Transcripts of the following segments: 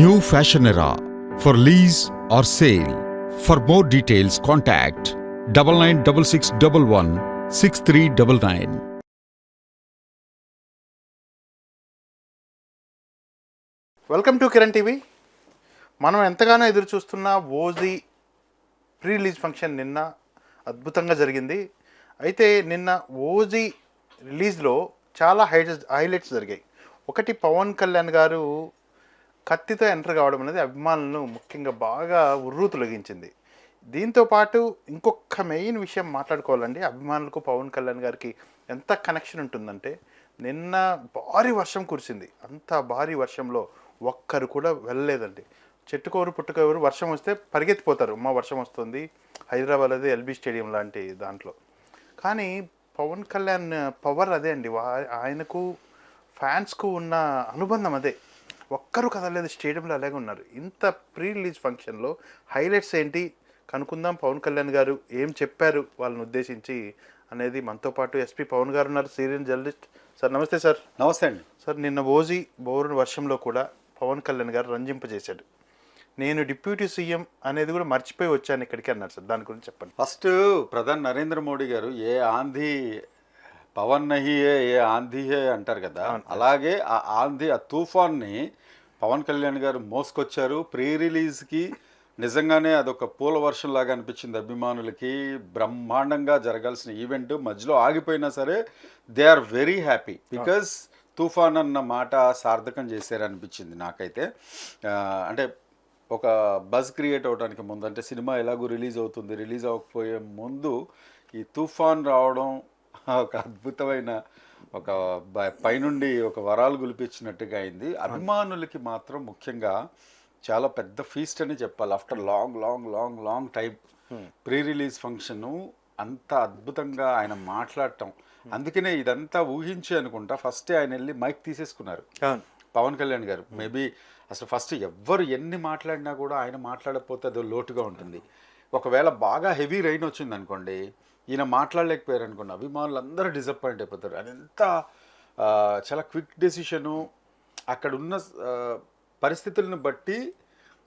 New fashion era for lease or sale for more details contact double nine double six double one six three double nine welcome to Kiran TV మనం ఎంతగానో ఎదురు చూస్తున్న OG pre release function నిన్న అద్భుతంగా జరిగింది. అయితే నిన్న OG రిలీజ్లో చాలా హైలైట్స్ జరిగాయి. ఒకటి పవన్ కళ్యాణ్ గారు కత్తితో ఎంటర్ కావడం అనేది అభిమానులను ముఖ్యంగా బాగా ఉర్రు తొలగించింది. దీంతో పాటు ఇంకొక మెయిన్ విషయం మాట్లాడుకోవాలండి. అభిమానులకు పవన్ కళ్యాణ్ గారికి ఎంత కనెక్షన్ ఉంటుందంటే నిన్న భారీ వర్షం కురిసింది. అంత భారీ వర్షంలో ఒక్కరు కూడా వెళ్ళలేదండి. చెట్టుకోరు పుట్టుకోరు వర్షం వస్తే పరిగెత్తిపోతారు. మా వర్షం వస్తుంది. హైదరాబాద్ అదే ఎల్బీ స్టేడియం లాంటి దాంట్లో. కానీ పవన్ కళ్యాణ్ పవర్ అదే అండి. వా- ఆయనకు ఫ్యాన్స్కు ఉన్న అనుబంధం అదే. ఒక్కరు కదలేదు స్టేడియంలో అలాగే ఉన్నారు. ఇంత ప్రీ రిలీజ్ ఫంక్షన్లో హైలైట్స్ ఏంటి? కనుక్కుందాం. పవన్ కళ్యాణ్ గారు ఏం చెప్పారు వాళ్ళని ఉద్దేశించి అనేది మనతో పాటు ఎస్పీ పవన్ గారు ఉన్నారు సీరియల్ జర్నలిస్ట్. సార్ నమస్తే సార్. నమస్తే అండి. సార్ నిన్న ఓజీ బోరు వర్షంలో కూడా పవన్ కళ్యాణ్ గారు రంజింపజేశాడు. నేను డిప్యూటీ సీఎం అనేది కూడా మర్చిపోయి వచ్చాను ఇక్కడికి అన్నారు సార్. దాని గురించి చెప్పండి. ఫస్ట్ ప్రధాని నరేంద్ర మోడీ గారు ఏ ఆంధీ పవన్ నహి హే ఏ ఆంధీ హే అంటారు కదా. అలాగే ఆ ఆంధీ ఆ తుఫాన్ని పవన్ కళ్యాణ్ గారు మోసుకొచ్చారు. ప్రీ రిలీజ్కి నిజంగానే అదొక పూల వర్షం లాగా అనిపించింది అభిమానులకి. బ్రహ్మాండంగా జరగాల్సిన ఈవెంట్. మధ్యలో ఆగిపోయినా సరే they are very happy because తుఫాన్ అన్న మాట సార్థకం చేశారనిపించింది నాకైతే. అంటే ఒక బజ్ క్రియేట్ అవడానికి ముందు అంటే సినిమా ఎలాగో రిలీజ్ అవుతుంది రిలీజ్ అవ్వకపోయే ముందు ఈ తుఫాన్ రావడం ఒక అద్భుతమైన ఒక పైనుండి ఒక వరాలు గులిపించినట్టుగా అయింది. అభిమానులకి మాత్రం ముఖ్యంగా చాలా పెద్ద ఫీస్ట్ అని చెప్పాలి. After long long long long time pre release function అంత అద్భుతంగా ఆయన మాట్లాడటం. అందుకనే ఇదంతా ఊహించి అనుకుంటా ఫస్ట్ ఆయన వెళ్ళి మైక్ తీసేసుకున్నారు. పవన్ కళ్యాణ్ గారు. మేబీ అసలు ఫస్ట్ ఎవ్వరు ఎన్ని మాట్లాడినా కూడా ఆయన మాట్లాడకపోతే అదో లోటుగా ఉంటుంది. ఒకవేళ బాగా హెవీ రైన్ వచ్చింది అనుకోండి ఈయన మాట్లాడలేకపోయారు అనుకోండి అభిమానులు అందరూ డిసప్పాయింట్ అయిపోతారు. అది ఎంత చాలా క్విక్ డెసిషను అక్కడ ఉన్న పరిస్థితులను బట్టి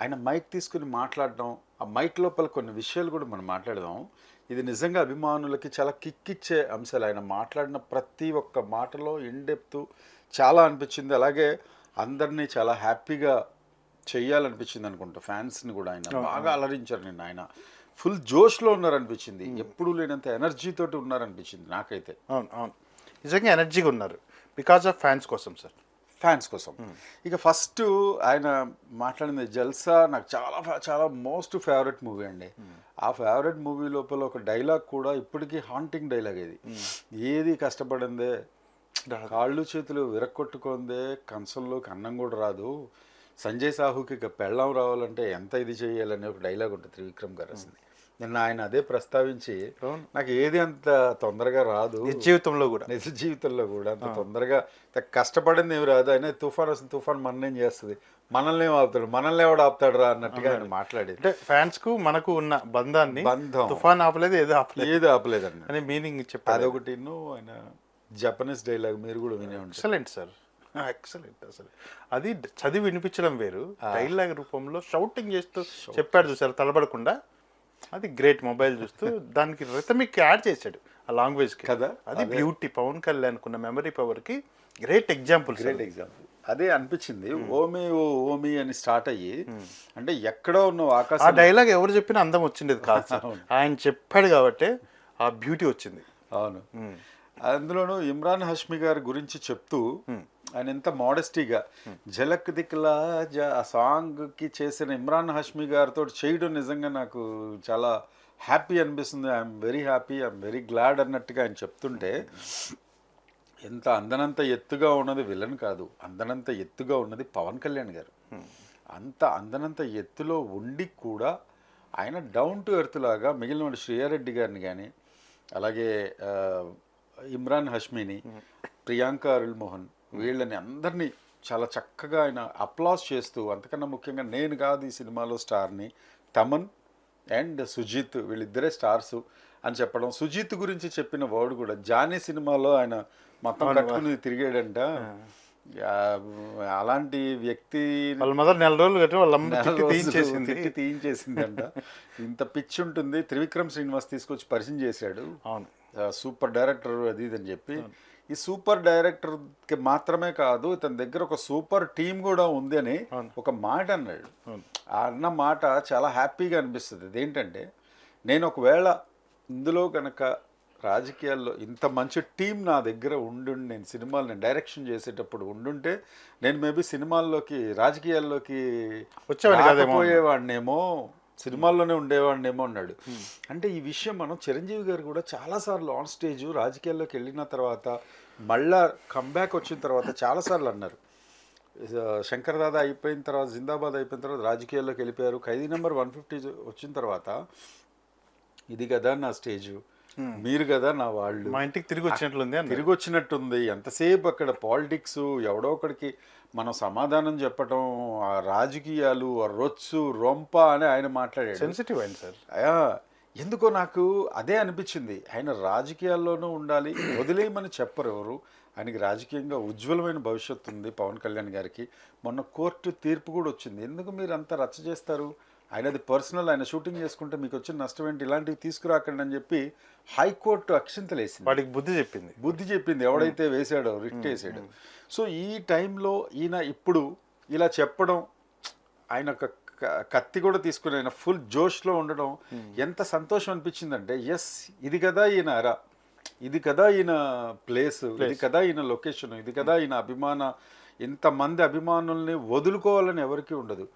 ఆయన మైక్ తీసుకుని మాట్లాడడం ఆ మైక్ లోపల కొన్ని విషయాలు కూడా మనం మాట్లాడదాం. ఇది నిజంగా అభిమానులకి చాలా కిక్ ఇచ్చే అంశాలు. ఆయన మాట్లాడిన ప్రతి ఒక్క మాటలో ఇన్డెప్త్ చాలా అనిపించింది. అలాగే అందరినీ చాలా హ్యాపీగా చెయ్యాలనిపించింది అనుకుంటా. ఫ్యాన్స్ని కూడా ఆయన బాగా అలరించారు నిన్న ఆయన. ఫుల్ జోష్లో ఉన్నారనిపించింది. ఎప్పుడు లేనంత ఎనర్జీ తోటి ఉన్నారనిపించింది నాకైతే. అవును అవును. నిజంగా ఎనర్జీగా ఉన్నారు. బికాజ్ ఆఫ్ ఫ్యాన్స్ కోసం సార్. ఫ్యాన్స్ కోసం. ఇక ఫస్ట్ ఆయన మాట్లాడింది జల్సా నాకు చాలా చాలా మోస్ట్ ఫేవరెట్ మూవీ అండి. ఆ ఫేవరెట్ మూవీ లోపల ఒక డైలాగ్ కూడా ఇప్పటికీ హాంటింగ్ డైలాగ్ ఇది. ఏది కష్టపడిందే కాళ్ళు చేతులు విరక్కొట్టుకుందే కంచంలోకి అన్నం కూడా రాదు. సంజయ్ సాహుకి ఇక పెళ్ళం రావాలంటే ఎంత ఇది చేయాలని ఒక డైలాగ్ ఉంటుంది. త్రివిక్రమ్ గారు అసలు నిన్న ఆయన అదే ప్రస్తావించి నాకు ఏది అంత తొందరగా రాదు. జీవితంలో కూడా. నిజ జీవితంలో కూడా అంత తొందరగా కష్టపడింది ఏమి రాదు. అయినా తుఫాన్ వస్తుంది తుఫాన్ మననేం చేస్తుంది? మనల్ని ఏం ఆపుతాడు? మనల్ని ఎవడు ఆపుతాడు రా అన్నట్టుగా ఆయన మాట్లాడేది. అంటే ఫ్యాన్స్కు మనకు ఉన్న బంధాన్ని బంధం. తుఫాన్ ఆపలేదు ఏదో ఆపలేదు. ఏది ఆపలేదండి. అనే మీనింగ్ చెప్పారు. అదొకటి ఆయన జపనీస్ డైలాగ్ మీరు కూడా వినే ఉంటారు. ఎక్సలెంట్ సార్ ఎక్సలెంట్ అసలు. అది చదివి వినిపించడం వేరు. డైలాగ్ రూపంలో షౌటింగ్ చేస్తూ చెప్పాడు చూసారు తలబడకుండా అది గ్రేట్ మొబైల్ చూస్తూ దానికి రిథమిక్ యాడ్ చేశాడు ఆ లాంగ్వేజ్ కదా? అది బ్యూటీ పవన్ కళ్యాణ్ కున్న మెమరీ పవర్కి గ్రేట్ ఎగ్జాంపుల్ గ్రేట్ ఎగ్జాంపుల్ అదే అనిపించింది ఓమి ఓ ఓమి అని స్టార్ట్ అయ్యి అంటే ఎక్కడో ఉన్న ఆ ఆకాశం డైలాగ్ ఎవరు చెప్పినా అందం వచ్చిండేది కాదు ఆయన చెప్పాడు కాబట్టి ఆ బ్యూటీ వచ్చింది. అవును. అందులోనూ ఇమ్రాన్ హష్మి గారి గురించి చెప్తూ ఆయన ఎంత మోడెస్టీగా. ఝలక్ దిక్లా జ ఆ సాంగ్కి చేసిన ఇమ్రాన్ హష్మి గారితో చేయడం నిజంగా నాకు చాలా హ్యాపీ అనిపిస్తుంది. I'm very happy I'm very glad అన్నట్టుగా ఆయన చెప్తుంటే ఎంత అందనంత ఎత్తుగా ఉన్నది విలన్ కాదు అందనంత ఎత్తుగా ఉన్నది పవన్ కళ్యాణ్ గారు. అంత అందనంత ఎత్తులో ఉండి కూడా ఆయన డౌన్ టు ఎర్త్ లాగా మిగిలిన శ్రీయారెడ్డి గారిని కానీ అలాగే ఇమ్రాన్ హష్మిని ప్రియాంక అరుల్ మోహన్ వీళ్ళని అందరినీ చాలా చక్కగా ఆయన అప్లాస్ చేస్తూ అంతకన్నా ముఖ్యంగా నేను కాదు ఈ సినిమాలో స్టార్ని తమన్ అండ్ సుజిత్ వీళ్ళిద్దరే స్టార్స్ అని చెప్పడం. సుజిత్ గురించి చెప్పిన వర్డ్ కూడా జానీ సినిమాలో ఆయన మొత్తం కట్టుకుని తిరిగాడంట. అలాంటి వ్యక్తి వాళ్ళ మదర్ నెల రోజులు కట్టి వాళ్ళ తీయించేసింది. తీయించేసిందంట. ఇంత పిచ్చి ఉంటుంది. త్రివిక్రమ్ శ్రీనివాస్ తీసుకొచ్చి పరిచయం చేశాడు. అవును. సూపర్ డైరెక్టర్ అది ఇది అని చెప్పి. ఈ సూపర్ డైరెక్టర్కి మాత్రమే కాదు ఇతని దగ్గర ఒక సూపర్ టీం కూడా ఉంది అని ఒక మాట అన్నాడు. ఆ అన్న మాట చాలా హ్యాపీగా అనిపిస్తుంది. అదేంటంటే నేను ఒకవేళ ఇందులో కనుక రాజకీయాల్లో ఇంత మంచి టీం నా దగ్గర ఉండి నేను సినిమాలు నేను డైరెక్షన్ చేసేటప్పుడు ఉండుంటే నేను మేబీ సినిమాల్లోకి రాజకీయాల్లోకి వచ్చేవాడిని కాదేమో. సినిమాల్లోనే ఉండేవాడినేమో అన్నాడు. అంటే ఈ విషయం మనం చిరంజీవి గారు కూడా చాలాసార్లు ఆన్ స్టేజ్ రాజకీయాల్లోకి వెళ్ళిన తర్వాత మళ్ళా కంబ్యాక్ వచ్చిన తర్వాత చాలాసార్లు అన్నారు. శంకర్ దాదా అయిపోయిన తర్వాత జిందాబాద్ అయిపోయిన తర్వాత రాజకీయాల్లోకి వెళ్ళిపోయారు. ఖైదీ నెంబర్ వన్ ఫిఫ్టీ వచ్చిన తర్వాత ఇది కదా నా స్టేజ్ మీరు కదా నా వాళ్ళు. మా ఇంటికి తిరిగి వచ్చినట్లుంది తిరిగి వచ్చినట్టుంది. ఎంతసేపు అక్కడ పాలిటిక్స్ ఎవడో ఒకడికి మనం సమాధానం చెప్పటం ఆ రాజకీయాలు ఆ రొచ్చు రొంప అని ఆయన మాట్లాడాడు. సెన్సిటివ్ అయింది సార్. ఎందుకో నాకు అదే అనిపించింది. ఆయన రాజకీయాల్లోనూ ఉండాలి వదిలేయమని చెప్పరు ఎవరు. ఆయనకి రాజకీయంగా ఉజ్వలమైన భవిష్యత్తు ఉంది పవన్ కళ్యాణ్ గారికి. మొన్న కోర్టు తీర్పు కూడా వచ్చింది. ఎందుకు మీరు అంత రచ్చ చేస్తారు? ఆయన అది పర్సనల్ ఆయన షూటింగ్ చేసుకుంటే మీకు వచ్చిన నష్టం ఏంటి? ఇలాంటివి తీసుకురాకండి అని చెప్పి హైకోర్టు అక్షింతలేసింది. వాడికి బుద్ధి చెప్పింది. బుద్ధి చెప్పింది. ఎవడైతే వేసాడో రిట్ వేసాడు సో ఈ టైంలో ఈయన ఇప్పుడు ఇలా చెప్పడం ఆయన ఒక కత్తి కూడా తీసుకుని ఆయన ఫుల్ జోష్లో ఉండడం ఎంత సంతోషం అనిపించిందంటే ఎస్ ఇది కదా ఈయన అరా. ఇది కదా ఈయన ప్లేస్ ఇది కదా ఈయన లొకేషన్ ఇది కదా ఈయన అభిమాన. ఇంతమంది అభిమానుల్ని వదులుకోవాలని ఎవరికీ ఉండదు.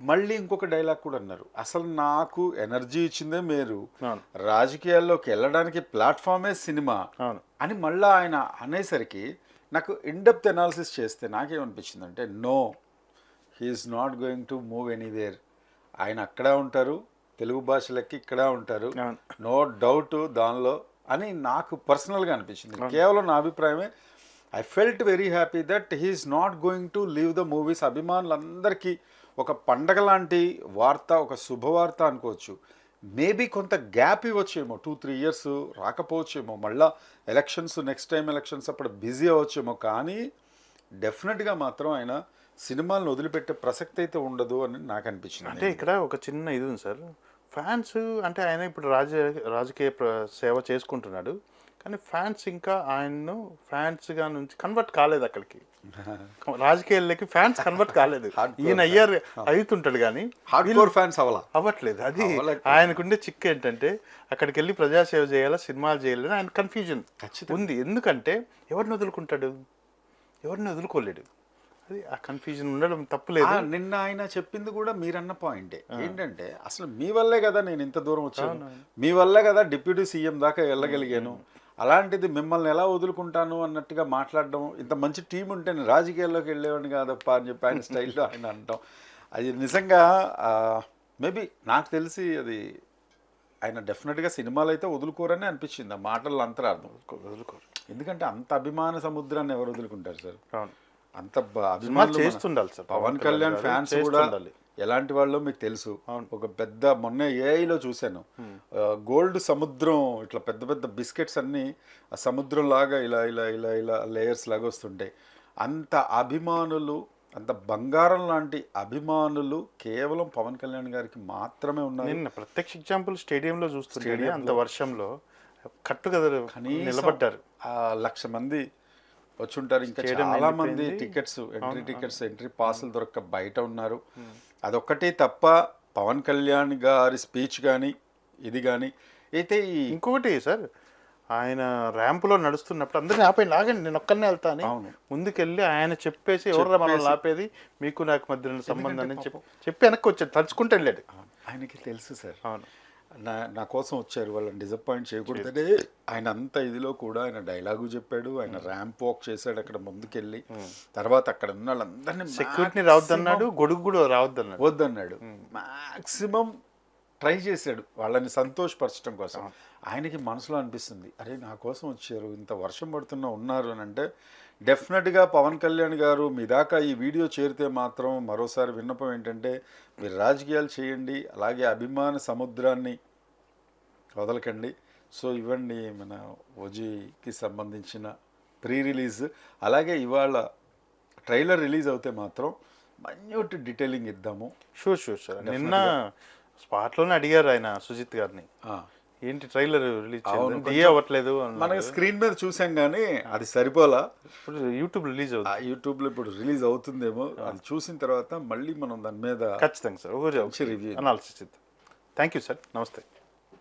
మళ్ళీ ఇంకొక డైలాగ్ కూడా అన్నారు. అసలు నాకు ఎనర్జీ ఇచ్చిందే మీరు. రాజకీయాల్లోకి వెళ్ళడానికి ప్లాట్ఫామే సినిమా అని మళ్ళీ ఆయన అనేసరికి నాకు ఇన్డెప్త్ అనాలిసిస్ చేస్తే నాకేమనిపించింది అంటే no he is not going to move anywhere. ఆయన అక్కడే ఉంటారు తెలుగు భాషలకి ఇక్కడ ఉంటారు. నో డౌట్ దానిలో అని నాకు పర్సనల్గా అనిపించింది. కేవలం నా అభిప్రాయమే. I felt very happy that he is not going to leave the movies అభిమానులందరికీ ఒక పండగ లాంటి వార్త ఒక శుభవార్త అనుకోవచ్చు. మేబీ కొంత గ్యాప్ ఇవ్వచ్చేమో టూ త్రీ ఇయర్స్ రాకపోవచ్చేమో మళ్ళా ఎలక్షన్స్ నెక్స్ట్ టైం ఎలక్షన్స్ అప్పుడు బిజీ అవ్వచ్చేమో కానీ డెఫినెట్గా మాత్రం ఆయన సినిమాలను వదిలిపెట్టే ప్రసక్తి అయితే ఉండదు అని నాకు అనిపించింది. అంటే ఇక్కడ ఒక చిన్న ఇది ఉంది సార్. ఫ్యాన్స్ అంటే ఆయన ఇప్పుడు రాజ రాజకీయ ప్ర- సేవ చేసుకుంటున్నాడు. కానీ ఫ్యాన్స్ ఇంకా ఆయన్ను ఫ్యాన్స్గా నుంచి కన్వర్ట్ కాలేదు అక్కడికి. రాజకీయాల్లోకి ఫ్యాన్స్ కన్వర్ట్ కాలేదు. ఈయన అయ్యారు అవుతుంటాడు కానీ ఫ్యాన్స్ అవలా అవ్వట్లేదు. అది. ఆయనకుండే చిక్కు ఏంటంటే అక్కడికి వెళ్ళి ప్రజాసేవ చేయాలా సినిమాలు చేయాలని ఆయన కన్ఫ్యూజన్. ఉంది. ఎందుకంటే ఎవరిని వదులుకుంటాడు? ఎవరిని వదులుకోలేడు? అది ఆ కన్ఫ్యూజన్ ఉండడం తప్పులేదు. నిన్న ఆయన చెప్పింది కూడా మీరన్న పాయింటే ఏంటంటే అసలు మీ వల్లే కదా నేను ఇంత దూరం వచ్చాను. మీ వల్లే కదా డిప్యూటీ సీఎం దాకా వెళ్ళగలిగాను. అలాంటిది మిమ్మల్ని ఎలా వదులుకుంటాను అన్నట్టుగా మాట్లాడడం ఇంత మంచి టీం ఉంటే నేను రాజకీయాల్లోకి వెళ్ళేవాడిని కాదప్ప అని చెప్పి ఆయన స్టైల్లో ఆయన అంటాం అది నిజంగా మేబీ నాకు తెలిసి అది ఆయన డెఫినెట్గా సినిమాలు అయితే వదులుకోరని అనిపించింది. ఆ మాటల్లో అంతరార్థం. వదులుకోరు. ఎందుకంటే అంత అభిమాన సముద్రాన్ని ఎవరు వదులుకుంటారు సార్? అంత బ- అభిమానులు మన- చేస్తుండాలి సార్ పవన్ కళ్యాణ్ ఫ్యాన్స్ కూడా. ఎలాంటి వాళ్ళో మీకు తెలుసు. ఒక పెద్ద మొన్న ఏఐలో చూశాను. గోల్డ్ సముద్రం ఇట్లా పెద్ద పెద్ద బిస్కెట్స్ అన్ని ఆ సముద్రం లాగా ఇలా ఇలా ఇలా ఇలా లేయర్స్ లాగా వస్తుంటాయి అంత అభిమానులు అంత బంగారం లాంటి అభిమానులు కేవలం పవన్ కళ్యాణ్ గారికి మాత్రమే ఉన్నారు. నిన్న ప్రత్యక్ష ఎగ్జాంపుల్ స్టేడియంలో చూస్తుంటే అంత వర్షంలో కట్టుగా కనీసం నిలబడ్డారు. ఆ లక్ష మంది వచ్చుంటారు. ఇంకా చాలా మంది. టికెట్స్ ఎంట్రీ టికెట్స్ ఎంట్రీ పాసులు దొరక్క బయట ఉన్నారు. అదొక్కటే తప్ప పవన్ కళ్యాణ్ గారి స్పీచ్ కానీ ఇది కానీ అయితే ఇంకొకటి సార్ ఆయన ర్యాంపులో నడుస్తున్నప్పుడు అందరిని ఆపేయండి ఆగండి నేను ఒక్కనే వెళ్తా అని అవును. ముందుకెళ్ళి ఆయన చెప్పేసి ఎవరు మనల్ని ఆపేది? మీకు నాకు మధ్య ఉన్న సంబంధం అని చెప్పి చెప్పి వెనక్కి వచ్చాడు తలుచుకుంటే వెళ్ళాడు. ఆయనకి తెలుసు సార్. అవును. నా నా కోసం వచ్చారు వాళ్ళని డిసప్పాయింట్ చేయకూడదనే ఆయన అంత ఇదిలో కూడా ఆయన డైలాగు చెప్పాడు ఆయన ర్యాంప్ వాక్ చేశాడు అక్కడ ముందుకెళ్ళి. తర్వాత అక్కడ ఉన్న వాళ్ళందరినీ సెక్యూరిటీని రావద్దన్నాడు గొడుగు కూడా రావద్దన్నాడు. వద్దన్నాడు. మాక్సిమం ట్రై చేశాడు వాళ్ళని సంతోషపరచడం కోసం. ఆయనకి మనసులో అనిపిస్తుంది అరే నా కోసం వచ్చారు ఇంత వర్షం పడుతున్నా ఉన్నారు అని అంటే డెఫినెట్గా పవన్ కళ్యాణ్ గారు మీ దాకా ఈ వీడియో చేరితే మాత్రం మరోసారి విన్నపం ఏంటంటే మీరు రాజకీయాలు చేయండి అలాగే అభిమాన సముద్రాన్ని వదలకండి. సో ఇవ్వండి మన ఓజీకి సంబంధించిన ప్రీ రిలీజ్ అలాగే ఇవాళ ట్రైలర్ రిలీజ్ అవుతే మాత్రం మంచి డీటెయిలింగ్ ఇద్దాము. షూర్ షూర్ సార్ నిన్న స్పాట్లోనే అడిగారు ఆయన సుజిత్ గారిని. ఏంటి ట్రైలర్ రిలీజ్ అవ్వట్లేదు. మనకి స్క్రీన్ మీద చూసాం కానీ అది సరిపోలా. ఇప్పుడు యూట్యూబ్ రిలీజ్ అవుతుంది. ఆ యూట్యూబ్లో ఇప్పుడు రిలీజ్ అవుతుందేమో. అది చూసిన తర్వాత మళ్ళీ మనం దాని మీద ఖచ్చితంగా సార్. review. అనాలిసిస్ ఇద్దాం థ్యాంక్ యూ సార్ నమస్తే.